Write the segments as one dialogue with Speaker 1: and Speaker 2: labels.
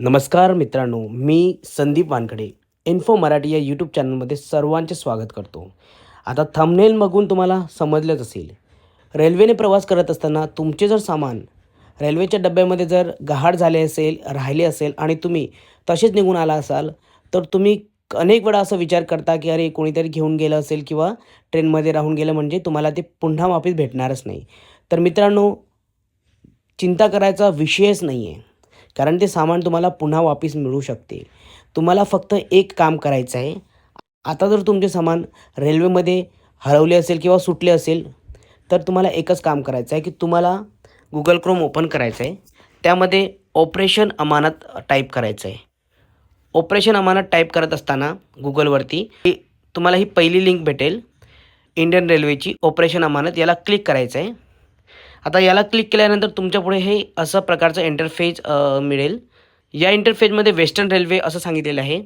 Speaker 1: नमस्कार मित्रांनो मी संदीप वानखडे इन्फो मराठी या यूट्यूब चॅनलमध्ये सर्वांचे स्वागत करतो. आता थंबनेल बघून तुम्हाला समजलंच असेल. रेल्वेने प्रवास करत असताना तुमचे जर सामान रेल्वेच्या डब्यामध्ये जर गहाड झाले असेल राहिले असेल आणि तुम्ही तसेच निघून आला असाल तर तुम्ही अनेक वेळा असं विचार करता की अरे कोणीतरी घेऊन गेलं असेल किंवा ट्रेनमध्ये राहून गेलं म्हणजे तुम्हाला ते पुन्हा वापस भेटणारच नाही. तर मित्रांनो चिंता करायचा विषयच नाही आहे कारण ते सामान तुम्हाला पुन्हा वापस मिळू शकते. तुम्हाला फक्त एक काम करायचं आहे. आता जर तुमचे सामान रेल्वेमध्ये हरवले असेल किंवा सुटले असेल तर तुम्हाला एकच काम करायचं आहे की तुम्हाला गुगल क्रोम ओपन करायचं आहे. त्यामध्ये ऑपरेशन अमानत टाईप करायचं आहे. ऑपरेशन अमानत टाईप करत असताना गुगलवरती तुम्हाला ही पहिली लिंक भेटेल. इंडियन रेल्वेची ऑपरेशन अमानत याला क्लिक करायचं आहे. आता याला क्लिक केल्यानंतर तुमच्यापुढे हे असं प्रकारचं इंटरफेज मिळेल. या इंटरफेजमध्ये वेस्टर्न रेल्वे असं सांगितलेलं आहे.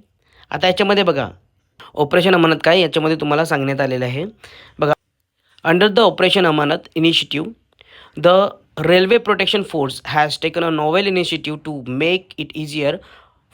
Speaker 1: आता याच्यामध्ये बघा ऑपरेशन अमानत काय याच्यामध्ये तुम्हाला सांगण्यात आलेलं आहे. बघा under the operation Amanat initiative the railway protection force has taken a novel initiative to make it easier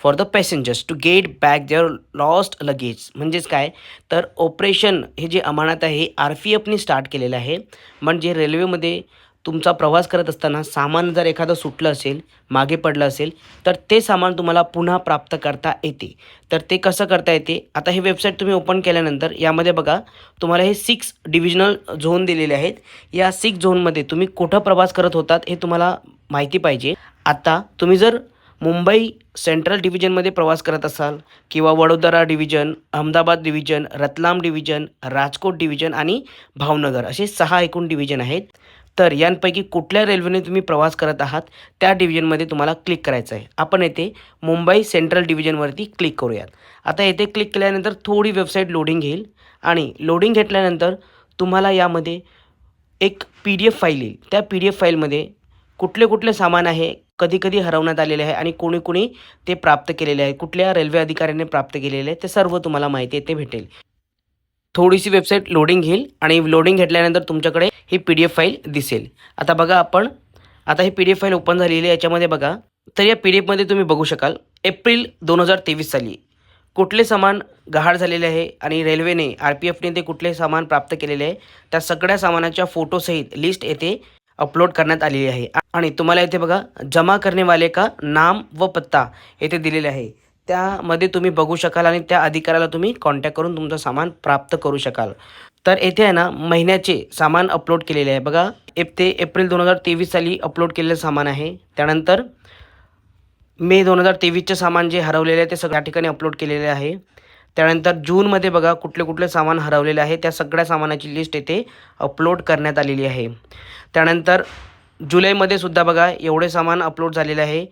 Speaker 1: for the passengers to get back their lost luggage म्हणजेच काय? तर ऑपरेशन हे जे अमानत आहे आर पी एफनी स्टार्ट केलेलं आहे. म्हणजे रेल्वेमध्ये तुमचा प्रवास करत असताना सामान जर एखादं सुटलं असेल मागे पडलं असेल तर ते सामान तुम्हाला पुन्हा प्राप्त करता येते. तर ते कसं करता येते? आता हे वेबसाईट तुम्ही ओपन केल्यानंतर यामध्ये बघा तुम्हाला हे सिक्स डिव्हिजनल झोन दिलेले आहेत. या सिक्स झोनमध्ये तुम्ही कुठं प्रवास करत होतात हे तुम्हाला माहिती पाहिजे. आता तुम्ही जर मुंबई सेंट्रल डिव्हिजनमध्ये प्रवास करत असाल किंवा Vadodara division Ahmedabad division Ratlam division Rajkot division आणि भावनगर असे सहा एकूण डिव्हिजन आहेत. तर यांपैकी कुठल्या रेल्वेने तुम्ही प्रवास करत आहात त्या डिव्हिजनमध्ये तुम्हाला क्लिक करायचं आहे. आपण येथे मुंबई सेंट्रल डिव्हिजनवरती क्लिक करूयात. आता येथे क्लिक केल्यानंतर थोडी वेबसाईट लोडिंग घेईल आणि लोडिंग घेतल्यानंतर तुम्हाला यामध्ये एक पी डी एफ फाईल येईल. त्या पी डी एफ फाईलमध्ये कुठले कुठले सामान आहे कधी कधी हरवण्यात आलेले आहे आणि कोणी कोणी ते प्राप्त केलेले आहे कुठल्या रेल्वे अधिकाऱ्याने प्राप्त केलेले आहे ते सर्व तुम्हाला माहिती येथे भेटेल. थोडीशी वेबसाईट लोडिंग घेईल आणि लोडिंग घेतल्यानंतर तुमच्याकडे ही पी डी एफ फाईल दिसेल. आता बघा आपण आता ही P D F file open झालेली आहे याच्यामध्ये बघा. तर या पी डी एफमध्ये तुम्ही बघू शकाल एप्रिल दोन हजार तेवीस साली कुठले सामान गहाळ झालेले आहे आणि रेल्वेने आर पी एफने ते कुठले सामान प्राप्त केलेले आहे त्या सगळ्या सामानाच्या फोटोसहित लिस्ट येथे अपलोड करण्यात आलेली आहे. आणि तुम्हाला इथे बघा जमा करणेवाले का नाम व पत्ता येथे दिलेले आहे. त्यामध्ये तुम्ही बघू शकाल आणि त्या अधिकाऱ्याला तुम्ही कॉन्टॅक्ट करून तुमचं सामान प्राप्त करू शकाल. तर येथे आहे ना महिन्याचे सामान अपलोड केलेले आहे. बघा एप ते एप्रिल दोन हजार तेवीस साली अपलोड केलेलं सामान आहे. त्यानंतर मे दोन हजार तेवीसचे सामान जे हरवलेले आहे ते सगळ्या ठिकाणी अपलोड केलेले आहे. त्यानंतर जूनमध्ये बघा कुठले कुठले सामान हरवलेले आहे त्या सगळ्या सामानाची लिस्ट येथे अपलोड करण्यात आलेली आहे. त्यानंतर जुलैमध्ये सुद्धा बघा एवढे सामान अपलोड झालेले आहे.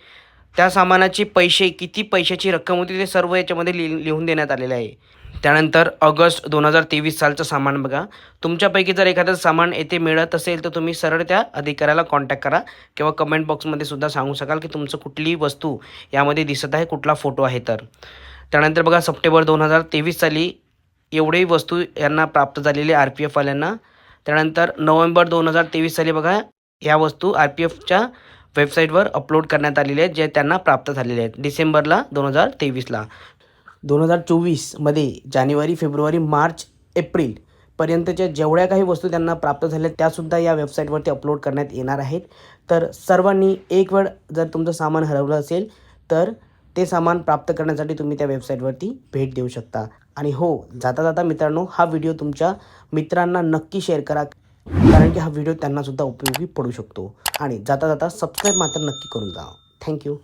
Speaker 1: त्या सामानाचे पैसे किती पैशाची रक्कम होती ते सर्व याच्यामध्ये लि लिहून देण्यात आलेलं आहे. त्यानंतर ऑगस्ट दोन हजार तेवीस सालचं सामान बघा. तुमच्यापैकी जर एखादं सामान येथे मिळत असेल तर तुम्ही सरळ त्या अधिकाऱ्याला कॉन्टॅक्ट करा किंवा कमेंट बॉक्समध्ये सुद्धा सांगू शकाल की तुमचं कुठली वस्तू यामध्ये दिसत आहे कुठला फोटो आहे तर. त्यानंतर बघा सप्टेंबर दोन हजार तेवीस साली एवढेही वस्तू यांना प्राप्त झालेली आर पी एफवाल्यांना त्यानंतर नोव्हेंबर दोन हजार तेवीस साली बघा ह्या वस्तू आर पी एफच्या वेबसाईटवर अपलोड करण्यात आलेले आहेत जे त्यांना प्राप्त झालेले आहेत. डिसेंबरला दोन हजार तेवीसला. दोन हजार चोवीसमध्ये जानेवारी फेब्रुवारी मार्च एप्रिल पर्यंतच्या जेवढ्या काही वस्तू त्यांना प्राप्त झाल्या त्यासुद्धा या वेबसाईटवरती अपलोड करण्यात येणार आहेत. तर सर्वांनी एक वेळ जर तुमचं सामान हरवलं असेल तर ते सामान प्राप्त करण्यासाठी तुम्ही त्या वेबसाईटवरती भेट देऊ शकता. आणि हो जाता जाता मित्रांनो हा व्हिडिओ तुमच्या मित्रांना नक्की शेअर करा. कारण की हा व्हिडिओ त्यांनासुद्धा उपयोगी पडू शकतो. आणि जाता जाता सबस्क्राईब मात्र नक्की करून जा. थँक्यू